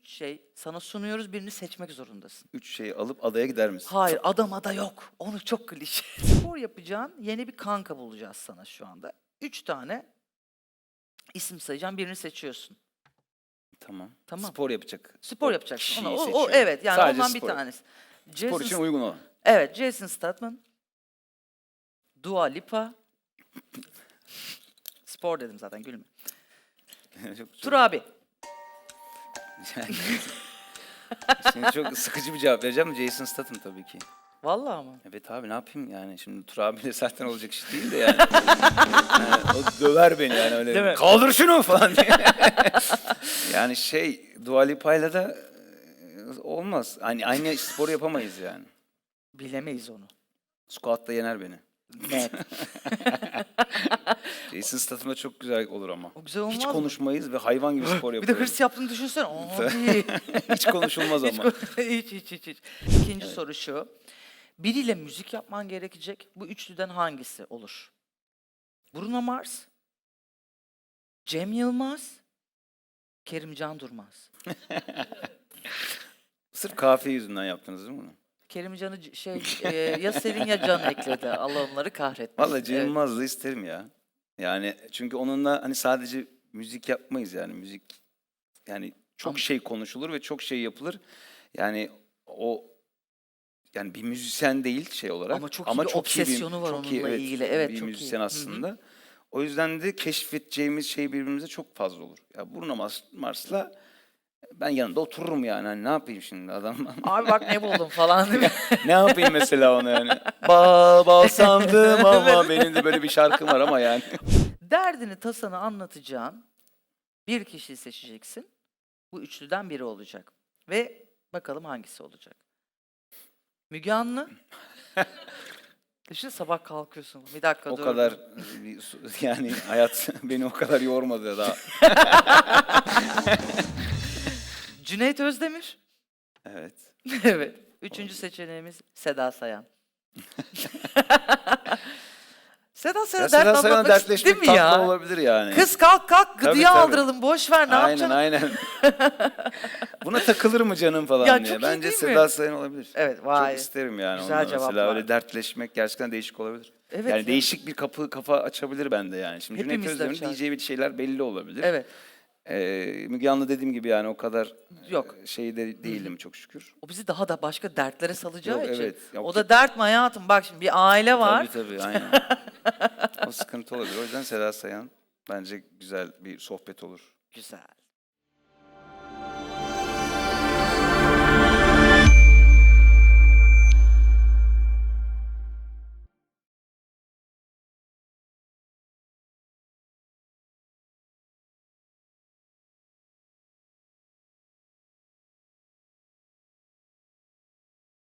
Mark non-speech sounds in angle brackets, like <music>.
Üç şey sana sunuyoruz birini seçmek zorundasın. Üç şeyi alıp adaya gider misin? Hayır adam ada yok. Onu çok klişe. <laughs> Spor yapacağın yeni bir kanka bulacağız sana şu anda. Üç tane isim sayacağım birini seçiyorsun. Tamam. Tamam. Spor yapacak. Spor yapacaksın. kişiyi Ona, o, o, seçiyorum. evet yani Sadece ondan bir spor. tanesi. Spor Jason için uygun olan. Evet Jason Statham. Dua Lipa. <laughs> Spor dedim zaten gülme. Çok. Tur abi. <laughs> Şimdi çok sıkıcı bir cevap vereceğim. Jason Statham tabii ki. Vallahi ama. Evet abi ne yapayım yani şimdi Tur abiyle zaten olacak iş değil de yani. <laughs> Yani o döver beni yani öyle. Değil mi? Kaldır şunu falan diye. <laughs> yani şey Dua Lipa'yla da e, olmaz. Hani aynı spor yapamayız yani. Bilemeyiz onu. Squat'ta yener beni. Net. Jason Statham'da çok güzel olur ama. O güzel olmaz Hiç mı? konuşmayız ve hayvan gibi <laughs> spor Bir de yaparız. hırs yaptığını düşünsene. <laughs> Abi. Hiç konuşulmaz ama. <laughs> hiç, hiç, hiç, hiç. İkinci soru şu. Biriyle müzik yapman gerekecek. Bu üçlüden hangisi olur? Bruno Mars, Cem Yılmaz, Kerimcan Durmaz. Sırf kafiye yüzünden yaptınız değil mi bunu? Kerimcan'ı c- şey e, ya Selin ya Can ekledi. Allah onları kahretmesin. Vallahi Cem Evet. Yılmaz'ı isterim ya. Yani çünkü onunla hani sadece müzik yapmayız yani müzik yani çok Ama- şey konuşulur ve çok şey yapılır. Yani o yani bir müzisyen değil şey olarak Ama çok iyi bir obsesyonu var onunla ilgili. Evet, bir çok iyi. müzisyen Hı hı. aslında. O yüzden de keşfedeceğimiz şey birbirimize çok fazla olur. Ya Bruno Mars, Mars'la ben yanında otururum yani. Hani ne yapayım şimdi adam? <laughs> Abi bak ne buldum falan değil mi? ne yapayım mesela ona yani? Bal bal sandım ama benim de böyle bir şarkım var ama yani. Derdini, tasanı anlatacağın bir kişiyi seçeceksin. Bu üçlüden biri olacak. Ve bakalım hangisi olacak. Müge Anlı. <laughs> Düşün sabah kalkıyorsun. Bir dakika o dur. kadar bir su- yani hayat <laughs> beni o kadar yormadı daha. Cüneyt Özdemir. Evet. <laughs> evet. Üçüncü seçeneğimiz Seda Sayan. <laughs> Seda Sayan Ya dert Seda anlatmak dertleşmek mi tatlı ya? olabilir yani. Kız kalk kalk Tabii, gıdıya tabii. aldıralım boş ver ne aynen yapacaksın? aynen. <laughs> Buna takılır mı canım falan Ya diye. çok iyi Bence değil mi? Seda Sayan olabilir. Evet, vay. Çok isterim yani. Güzel cevaplar. Mesela öyle dertleşmek gerçekten değişik olabilir. Evet yani ya. değişik bir kapı kafa açabilir bende yani. Şimdi Cüneyt Hepimiz de Özdemir'in açar. diyeceği bir şeyler belli olabilir. Evet. Ee, Müge Anlı dediğim gibi yani o kadar Yok. şey de değilim çok şükür. O bizi daha da başka dertlere salacağı Yok, için. evet. Ya o o da dert mi hayatım? Bak şimdi bir aile var. Tabii tabii <laughs> aynen. o sıkıntı olabilir. O yüzden Seda Sayan bence güzel bir sohbet olur. Güzel.